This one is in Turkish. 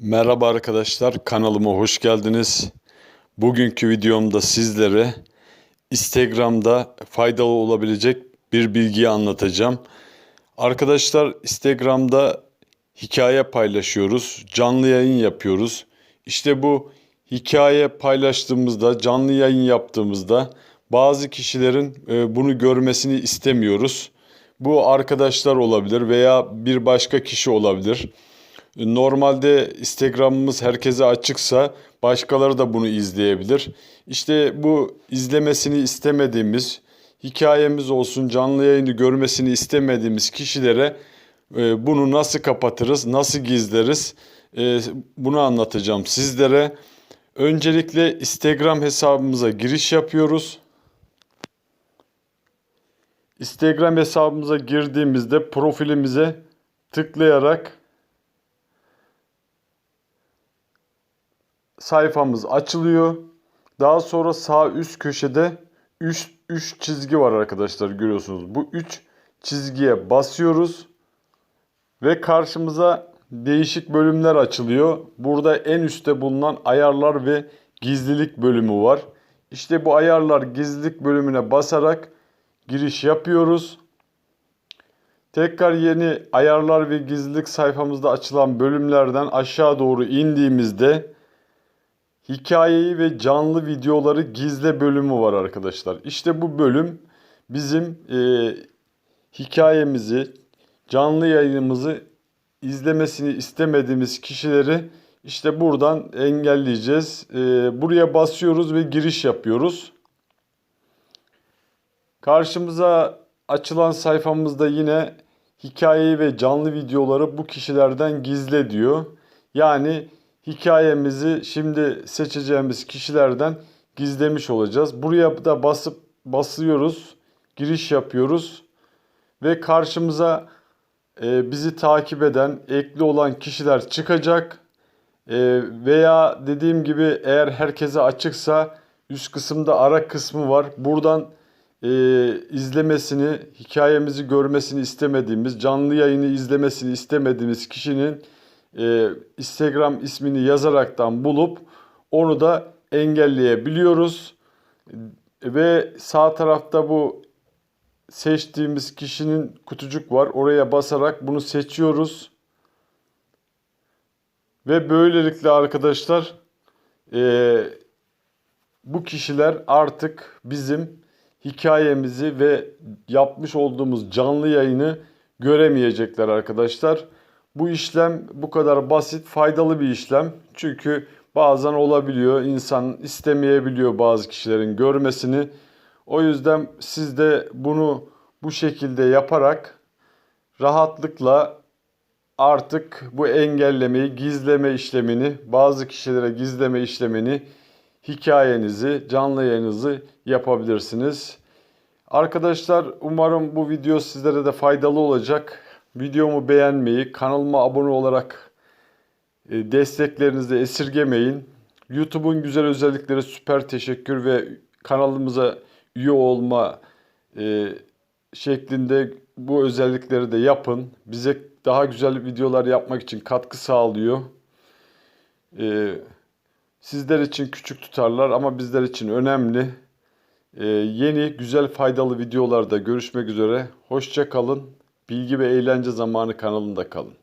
Merhaba arkadaşlar, kanalıma hoş geldiniz. Bugünkü videomda sizlere Instagram'da faydalı olabilecek bir bilgiyi anlatacağım. Arkadaşlar Instagram'da hikaye paylaşıyoruz, canlı yayın yapıyoruz. İşte bu hikaye paylaştığımızda, canlı yayın yaptığımızda bazı kişilerin e, bunu görmesini istemiyoruz. Bu arkadaşlar olabilir veya bir başka kişi olabilir. Normalde Instagram'ımız herkese açıksa başkaları da bunu izleyebilir. İşte bu izlemesini istemediğimiz, hikayemiz olsun, canlı yayını görmesini istemediğimiz kişilere e, bunu nasıl kapatırız, nasıl gizleriz e, bunu anlatacağım sizlere. Öncelikle Instagram hesabımıza giriş yapıyoruz. Instagram hesabımıza girdiğimizde profilimize tıklayarak sayfamız açılıyor. Daha sonra sağ üst köşede 3 3 çizgi var arkadaşlar görüyorsunuz. Bu 3 çizgiye basıyoruz ve karşımıza değişik bölümler açılıyor. Burada en üstte bulunan ayarlar ve gizlilik bölümü var. İşte bu ayarlar gizlilik bölümüne basarak giriş yapıyoruz. Tekrar yeni ayarlar ve gizlilik sayfamızda açılan bölümlerden aşağı doğru indiğimizde hikayeyi ve canlı videoları gizle bölümü var arkadaşlar. İşte bu bölüm bizim e, hikayemizi, canlı yayınımızı izlemesini istemediğimiz kişileri işte buradan engelleyeceğiz. E, buraya basıyoruz ve giriş yapıyoruz. Karşımıza açılan sayfamızda yine hikayeyi ve canlı videoları bu kişilerden gizle diyor. Yani hikayemizi şimdi seçeceğimiz kişilerden gizlemiş olacağız. Buraya da basıp basıyoruz, giriş yapıyoruz ve karşımıza e, bizi takip eden, ekli olan kişiler çıkacak. E, veya dediğim gibi eğer herkese açıksa üst kısımda ara kısmı var. Buradan e, izlemesini, hikayemizi görmesini istemediğimiz, canlı yayını izlemesini istemediğimiz kişinin e, Instagram ismini yazaraktan bulup onu da engelleyebiliyoruz. Ve sağ tarafta bu seçtiğimiz kişinin kutucuk var. Oraya basarak bunu seçiyoruz. Ve böylelikle arkadaşlar e, bu kişiler artık bizim hikayemizi ve yapmış olduğumuz canlı yayını göremeyecekler arkadaşlar. Bu işlem bu kadar basit, faydalı bir işlem. Çünkü bazen olabiliyor, insan istemeyebiliyor bazı kişilerin görmesini. O yüzden siz de bunu bu şekilde yaparak rahatlıkla artık bu engellemeyi, gizleme işlemini, bazı kişilere gizleme işlemini, hikayenizi, canlı yayınınızı yapabilirsiniz. Arkadaşlar umarım bu video sizlere de faydalı olacak. Videomu beğenmeyi, kanalıma abone olarak e, desteklerinizi de esirgemeyin. YouTube'un güzel özellikleri süper teşekkür ve kanalımıza üye olma e, şeklinde bu özellikleri de yapın. Bize daha güzel videolar yapmak için katkı sağlıyor. E, sizler için küçük tutarlar ama bizler için önemli. Yeni güzel faydalı videolarda görüşmek üzere. Hoşça kalın. Bilgi ve eğlence zamanı kanalında kalın.